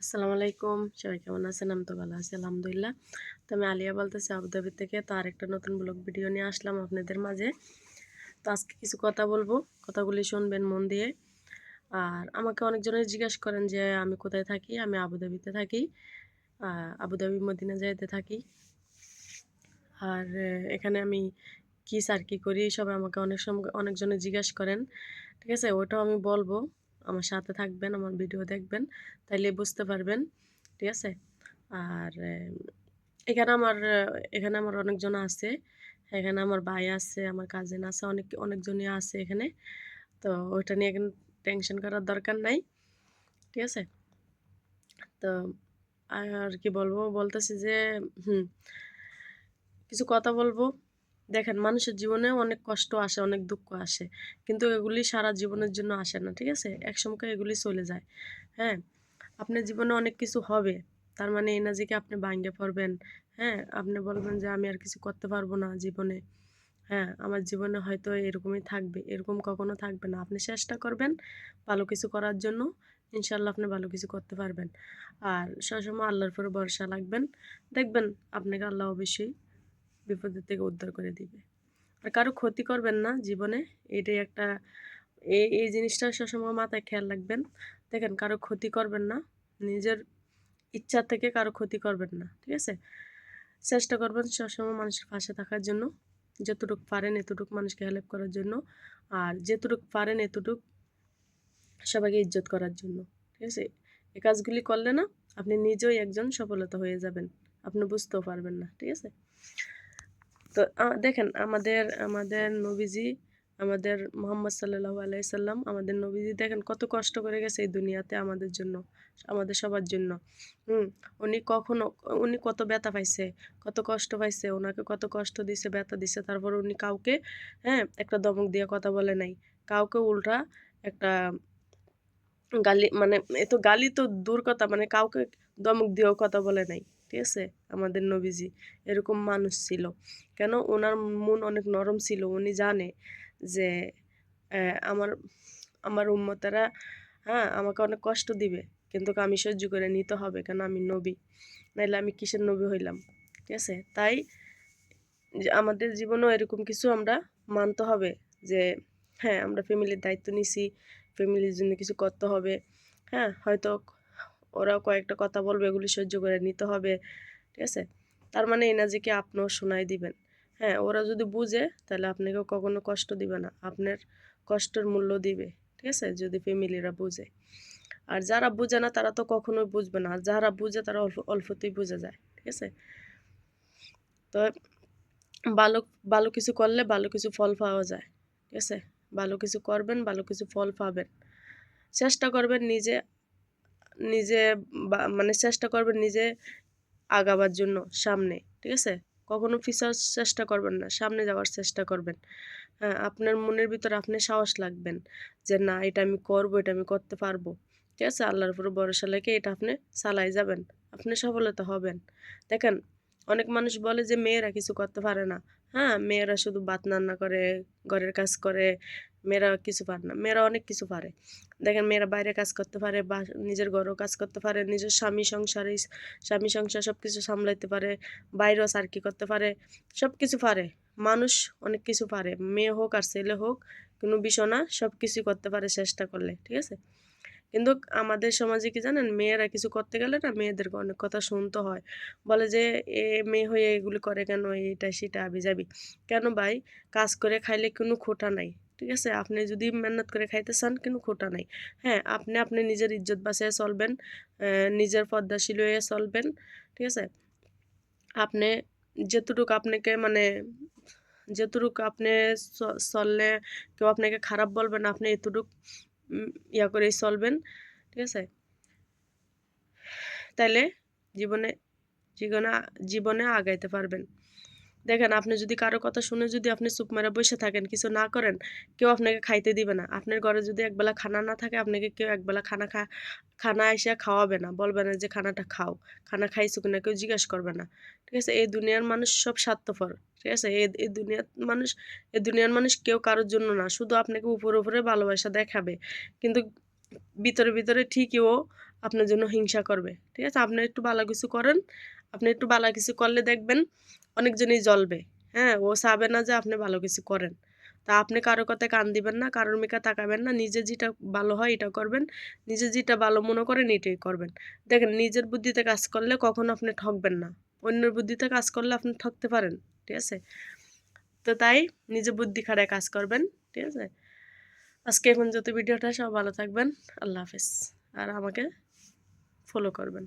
আসসালামু আলাইকুম। সবাই কেমন আছেন? আমি তো ভালো আছি, আলহামদুলিল্লাহ। তো আমি আলিয়া বলতেছি, আবুধাবি থেকে তো আরেকটা নতুন ব্লগ ভিডিও নিয়ে আসলাম আপনাদের মাঝে। তো আজকে কিছু কথা বলব, কথাগুলি শুনবেন মন দিয়ে। আর আমাকে অনেকজনে জিজ্ঞেস করেন যে, আমি কোথায় থাকি? আমি আবুধাবিতে থাকি আবুধাবি মদিনা যাইতে থাকি। আর এখানে আমি কি, স্যার কী করি সবাই আমাকে অনেক সময় অনেকজনে জিজ্ঞেস করেন। ঠিক আছে? ওটাও আমি বলব। আমার সাথে থাকবেন, আমার ভিডিও দেখবেন, তাইলে বুঝতে পারবেন, ঠিক আছে? আর এখানে আমার এখানে আমার অনেকজন আছে, এখানে আমার ভাই আছে, আমার কাজিন আছে, অনেক, অনেকজনই আছে এখানে। তো ওইটা নিয়ে এখন টেনশন করার দরকার নাই, ঠিক আছে? তো আর কি বলব? বলতেছি যে, হুম, কিছু কথা বলব। দেখেন, মানুষের জীবনে অনেক কষ্ট আসে, অনেক দুঃখ আসে, কিন্তু এগুলি সারা জীবনের জন্য আসে না, ঠিক আছে? একসময় এগুলি চলে যায় হ্যাঁ? আপনার জীবনে অনেক কিছু হবে, তার মানে এই না যে কি আপনি ভাঙ্গে পড়বেন হ্যাঁ? আপনি বলবেন যে, আমি আর কিছু করতে পারব না জীবনে। হ্যাঁ আমার জীবনে হয়তো এরকমই থাকবে, এরকম কখনো থাকবে না। আপনি চেষ্টা করবেন ভালো কিছু করার জন্য ইনশাল্লাহ আপনি ভালো কিছু করতে পারবেন। আর সবসময় আল্লাহর উপরে ভরসা রাখবেন। দেখবেন, আপনাকে আল্লাহ অবশ্যই বিপদের থেকে উদ্ধার করে দিবে। আর কারও ক্ষতি করবেন না জীবনে, এটাই একটা এই এই জিনিসটা সবসময় মাথায় খেয়াল রাখবেন। দেখেন, কারও ক্ষতি করবেন না, নিজের ইচ্ছা থেকে কারও ক্ষতি করবেন না, ঠিক আছে? চেষ্টা করবেন সবসময় মানুষের পাশে থাকার জন্য, যতটুকু পারেন এতটুকু মানুষকে হেল্প করার জন্য, আর যেতটুকু পারেন এতটুকু সবাইকে ইজ্জত করার জন্য, ঠিক আছে? এই কাজগুলি করলে না, আপনি নিজেই একজন সফলতা হয়ে যাবেন, আপনি বুঝতেও পারবেন না, ঠিক আছে? তো দেখেন আমাদের আমাদের নবীজি, আমাদের মোহাম্মদ সাল্লাহ আলাইসাল্লাম আমাদের নবীজি দেখেন কত কষ্ট করে গেছে এই দুনিয়াতে আমাদের জন্য, আমাদের সবার জন্য। হুম, উনি কখনো, উনি কত ব্যথা পাইছে, কত কষ্ট পাইছে ওনাকে কত কষ্ট দিছে, ব্যথা দিছে, তারপর উনি কাউকে হ্যাঁ একটা দমক দিয়ে কথা বলে নাই। কাউকে উল্টা একটা গালি মানে এ তো গালি তো দূর কথা মানে কাউকে দমক দিয়েও কথা বলে নাই। ঠিক আছে? আমাদের নবীজি এরকম মানুষ ছিল। কেন? ওনার মন অনেক নরম ছিল। উনি জানে যে আমার আমার উম্মতারা হ্যাঁ আমাকে অনেক কষ্ট দিবে। কিন্তু আমি সহ্য করে নিতে হবে। কেন? আমি নবী। নাইলে আমি কিসের নবী হইলাম? ঠিক আছে? তাই আমাদের জীবনেও এরকম কিছু আমরা মানতে হবে যে হ্যাঁ আমরা ফ্যামিলির দায়িত্ব নিছি। ফ্যামিলির জন্য কিছু করতে হবে। হ্যাঁ হয়তো ওরাও কয়েকটা কথা বলবে, এগুলি সহ্য করে নিতে হবে, ঠিক আছে? তার মানে এই না যে কি আপনিও শোনাই দিবেন। হ্যাঁ ওরা যদি বুঝে, তাহলে আপনাকেও কখনো কষ্ট দিবে না। আপনার কষ্টের মূল্য দিবে, ঠিক আছে? যদি ফ্যামিলিরা বুঝে। আর যারা বুঝে না, তারা তো কখনোই বুঝবে না। আর যারা বুঝে, তারা অল্প, অল্পতেই বুঝে যায়, ঠিক আছে? তো ভালো ভালো কিছু করলে ভালো কিছু ফল পাওয়া যায়, ঠিক আছে? ভালো কিছু করবেন, ভালো কিছু ফল পাবেন। চেষ্টা করবেন নিজে নিজে মানে চেষ্টা করবেন নিজে আগাবার জন্য সামনে, ঠিক আছে? কখনো ফিসার চেষ্টা করবেন না, সামনে যাওয়ার চেষ্টা করবেন। হ্যাঁ আপনার মনের ভিতর আপনি সাহস লাগবেন যে, না, এটা আমি করব, এটা আমি করতে পারব। ঠিক আছে? আল্লাহর উপরে ভরসা লেগে এটা আপনি চালাই যাবেন, আপনি সফলতা হবেন। দেখেন, অনেক মানুষ বলে যে, মেয়েরা কিছু করতে পারে না। হ্যাঁ মেয়েরা শুধু ভাত রান্না করে, ঘরের কাজ করে মেয়েরা কিছু পারে না। মেয়েরা অনেক কিছু পারে। দেখেন মেয়েরা বাইরে কাজ করতে পারে, বা নিজের ঘরেও কাজ করতে পারে, নিজের স্বামী সংসারে স্বামী সংসার সব কিছু সামলাইতে পারে, বাইরেও সার্কি করতে পারে সব কিছু পারে। মানুষ অনেক কিছু পারে, মেয়ে হোক আর ছেলে হোক, কোনো বিষয় না সব কিছুই করতে পারে, চেষ্টা করলে, ঠিক আছে? কিন্তু আমাদের সমাজে কি জানেন, মেয়েরা কিছু করতে গেলে না, মেয়েদেরকে অনেক কথা শুনতে হয়। বলে যে, এ মেয়ে হয়ে এগুলি করে কেন? এটা সেটা আবি যাবি কেন ভাই? কাজ করে খাইলে কোনো খোটা নাই। ঠিক আছে? আপনি যদি মেহনত করে খাইতে চান কোনো খোটা নাই। হ্যাঁ আপনি আপনি নিজের ইজ্জত বাঁচিয়ে চলবেন নিজের পদ্মাশীল হয়ে চলবেন, ঠিক আছে? আপনি যেতটুকু আপনাকে মানে যেতটুকু আপনি চললে কেউ আপনাকে খারাপ বলবেন আপনি এতটুকু ইয়া করেই চলবেন, ঠিক আছে? তাইলে জীবনে জীবনে জীবনে আগাইতে পারবেন। দেখেন, আপনি যদি কারও কথা শুনে যদি আপনি চুপ মেরে বসে থাকেন, কিছু না করেন, কেউ আপনাকে খাইতে দিবে না। আপনার ঘরে যদি একবেলা খানা না থাকে, আপনাকে কেউ একবেলা খানা খা, খানা এসে খাওয়াবে না। বলবে না যে, খানাটা খাও। খানা খাইছো কিনা? কেউ জিজ্ঞেস করবে না। ঠিক আছে? এই দুনিয়ার মানুষ সব স্বার্থপর। ঠিক আছে? এই এই দুনিয়ার মানুষ, এই দুনিয়ার মানুষ কেউ কারোর জন্য না। শুধু আপনাকে উপরে উপরে ভালোবাসা দেখাবে। কিন্তু ভিতরে ভিতরে ঠিকই ও আপনার জন্য হিংসা করবে। ঠিক আছে? আপনি একটু ভালো কিছু করেন। আপনি একটু ভালো কিছু করলে দেখবেন অনেকজনই জ্বলবে। হ্যাঁ? ও চাবে না যে আপনি ভালো কিছু করেন। তা আপনি কারও কথায় কান দিবেন না, কারোর মেকা তাকাবেন না। নিজে যেটা ভালো হয় এটা করবেন। নিজে যেটা ভালো মনে করেন এটাই করবেন। দেখেন, নিজের বুদ্ধিতে কাজ করলে কখনো আপনি ঠকবেন না। অন্যের বুদ্ধিতে কাজ করলে আপনি ঠকতে পারেন। ঠিক আছে? তো তাই নিজে বুদ্ধি খাড়ায় কাজ করবেন। ঠিক আছে? আজকে এখন যত ভিডিওটা সব ভালো থাকবেন। আল্লাহ হাফেজ। আর আমাকে ফলো করবেন।